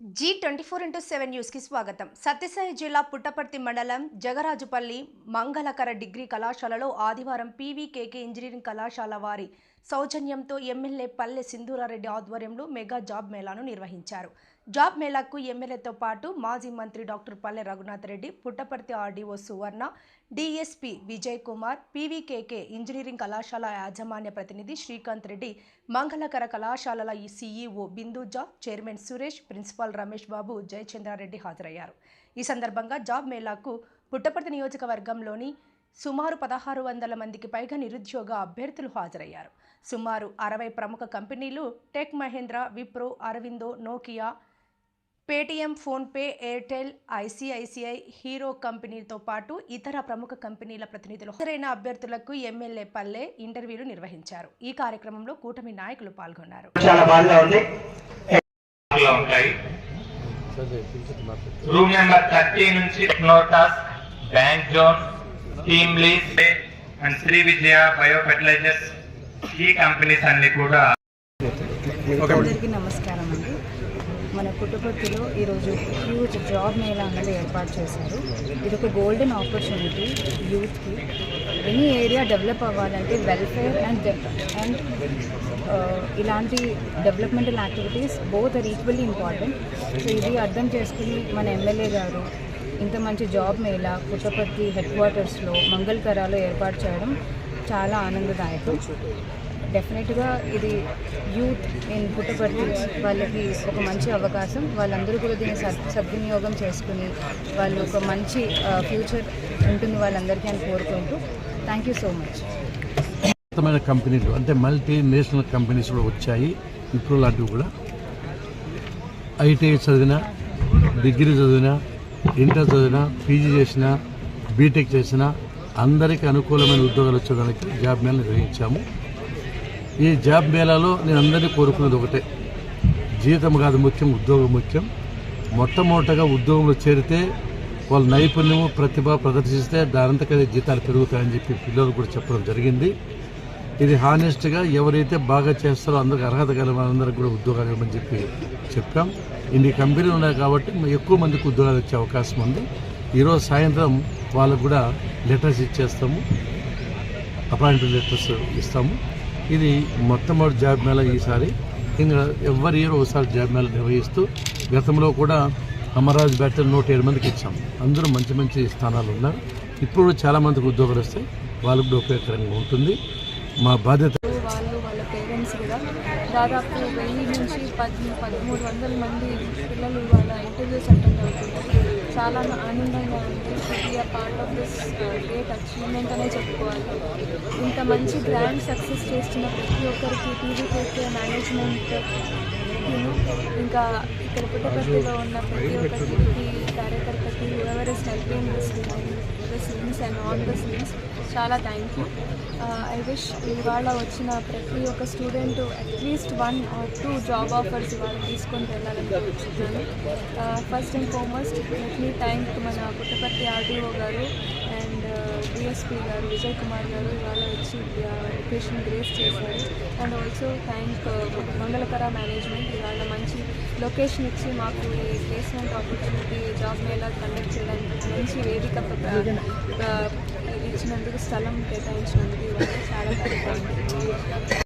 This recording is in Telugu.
Z twenty four into seven న్యూస్కి స్వాగతం. సత్యసాయి జిల్లా పుట్టపర్తి మండలం జగరాజుపల్లి మంగళకర డిగ్రీ కళాశాలలో ఆదివారం పీవీకేకే ఇంజనీరింగ్ కళాశాల వారి సౌజన్యంతో ఎమ్మెల్యే పల్లె సింధూరారెడ్డి ఆధ్వర్యంలో మెగా జాబ్ మేళాను నిర్వహించారు. జాబ్ మేళాకు ఎమ్మెల్యేతో పాటు మాజీ మంత్రి doctor Palle Raghunath Reddy Puttaparthi RDO Suvarna DSP Vijay Kumar PVKK engineering కళాశాల యాజమాన్య ప్రతినిధి శ్రీకాంత్ రెడ్డి మంగళకర కళాశాలల ఈ CEO Binduja chairman Suresh principal Ramesh Babu Jayachandra Reddy హాజరయ్యారు. ఈ సందర్భంగా జాబ్ మేళాకు పుట్టపర్తి నియోజకవర్గంలోని సుమారు పదహారు వందల మందికి పైగా నిరుద్యోగ అభ్యర్థులు హాజరయ్యారు. సుమారు అరవై ప్రముఖ కంపెనీలు Tech Mahindra Wipro Aurobindo Nokia Paytm PhonePe Airtel ICICI Hero కంపెనీతో పాటు ఇతర ప్రముఖ కంపెనీల ప్రతినిధులు హాజరైన అభ్యర్థులకు ఎమ్మెల్యే పల్లె ఇంటర్వ్యూలు నిర్వహించారు. ఈ కార్యక్రమంలో కూటమి నాయకులు పాల్గొన్నారు. రూమ్ నెంబర్ థర్టీ నుంచి నోటాస్ bank zone team and Sri Vidya bio fertilisers ఈ కంపెనీస్ అన్ని కూడా. అందరికీ నమస్కారం అండి. మన పుట్టుపర్తిలో ఈరోజు హ్యూజ్ జాబ్ మేళ అనేది ఏర్పాటు చేశారు. ఇది ఒక గోల్డెన్ ఆపర్చునిటీ యూత్కి ఎనీ ఏరియా డెవలప్ అవ్వాలంటే వెల్ఫేర్ అండ్ అండ్ ఇలాంటి developmental activities both are equally important so ఇది అర్థం చేసుకుని మన ఎమ్మెల్యే గారు ఇంత మంచి జాబ్ మేళ పుట్టపర్తి హెడ్ క్వార్టర్స్లో మంగళకరాలో ఏర్పాటు చేయడం చాలా ఆనందదాయకం. డెఫినెట్గా ఇది యూత్ ఇన్ పుట్టపర్తి వాళ్ళకి ఒక మంచి అవకాశం. వాళ్ళందరూ కూడా దీన్ని సద్వినియోగం చేసుకుని వాళ్ళు ఒక మంచి ఫ్యూచర్ ఉంటుంది వాళ్ళందరికీ అని కోరుకుంటూ థ్యాంక్ యూ సో మచ్. ఉన్నతమైన కంపెనీలు అంటే మల్టీ నేషనల్ కంపెనీస్ కూడా వచ్చాయి. ఇప్పుడు లాంటివి కూడా ఐటీఐ చదివిన డిగ్రీ చదివిన ఇంటర్ చదివినా పీజీ చేసినా బీటెక్ చేసినా అందరికీ అనుకూలమైన ఉద్యోగాలు వచ్చేదానికి జాబ్ మేళ నిర్వహించాము. ఈ జాబ్ మేళాలో నేను అందరినీ కోరుకున్నది ఒకటే. జీతం కాదు ముఖ్యం ఉద్యోగం ముఖ్యం. మొట్టమొదటగా ఉద్యోగంలో చేరితే వాళ్ళ నైపుణ్యము ప్రతిభ ప్రదర్శిస్తే దానంతకదే జీతాలు పెరుగుతాయని చెప్పి పిల్లలు కూడా చెప్పడం జరిగింది. ఇది హానెస్ట్గా ఎవరైతే బాగా చేస్తారో అందరికి అర్హత గల వాళ్ళందరికీ కూడా ఉద్యోగాలు ఇవ్వమని చెప్పి చెప్పాం. ఇన్ని కంపెనీలు ఉన్నాయి కాబట్టి ఎక్కువ మందికి ఉద్యోగాలు వచ్చే అవకాశం ఉంది. ఈరోజు సాయంత్రం వాళ్ళకు కూడా లెటర్స్ ఇచ్చేస్తాము. అపాయింట్మెంట్ లెటర్స్ ఇస్తాము. ఇది మొట్టమొదటి జాబ్ మేళ ఈసారి. ఇంకా ఎవరి ఇయర్ ఒకసారి జాబ్ మేళ నిర్వహిస్తూ గతంలో కూడా అమరాజ్ బ్యాటర్ నూట ఏడు మందికి ఇచ్చాం. అందరూ మంచి మంచి స్థానాలు ఉన్నారు. ఇప్పుడు చాలామందికి ఉద్యోగాలు వస్తాయి. వాళ్ళకు కూడా ఉపయోగకరంగా ఉంటుంది. మా బాధ్యత. వాళ్ళు వాళ్ళ పేరెంట్స్ కూడా దాదాపు వెయ్యి నుంచి పది పదమూడు వందల మంది పిల్లలు వాళ్ళ ఇంటర్వ్యూస్ అటెండ్ అవుతున్నారు చాలా ఆనందంగా ఉంది. Be part of this great achievement అనే చెప్పుకోవాలి. ఇంత మంచి గ్రాండ్ సక్సెస్ చేస్తున్న ప్రతి ఒక్కరికి టీవీకేకే మేనేజ్మెంట్ ఇంకా ఇక్కడ పుట్టపర్తిలో ఉన్న ప్రతి ఒక్క టీవీ కార్యకర్తకి ఎవరెస్ట్ హెల్పింగ్ చేస్తున్నారు the scenes and on the scenes చాలా థ్యాంక్ యూ ఐ విష్ ఇవాళ వచ్చిన ప్రతి ఒక్క student at least one or two job offers ఇవాళ తీసుకొని వెళ్ళాలని first and foremost let me thank మన Puttaparthi RDO garu and DSP uh, garu Vijay Kumar garu ఇవాళ వచ్చి uh, ఎడ్యుకేషన్ గ్రేస్ చేశారు. And also thank Mangalakara management ఇవాళ మంచి లొకేషన్ ఇచ్చి మాకు ఈ placement opportunity job mela conduct చేయడానికి మంచి వేదిక ఇచ్చినందుకు స్థలం కేటాయించినందుకు చాలా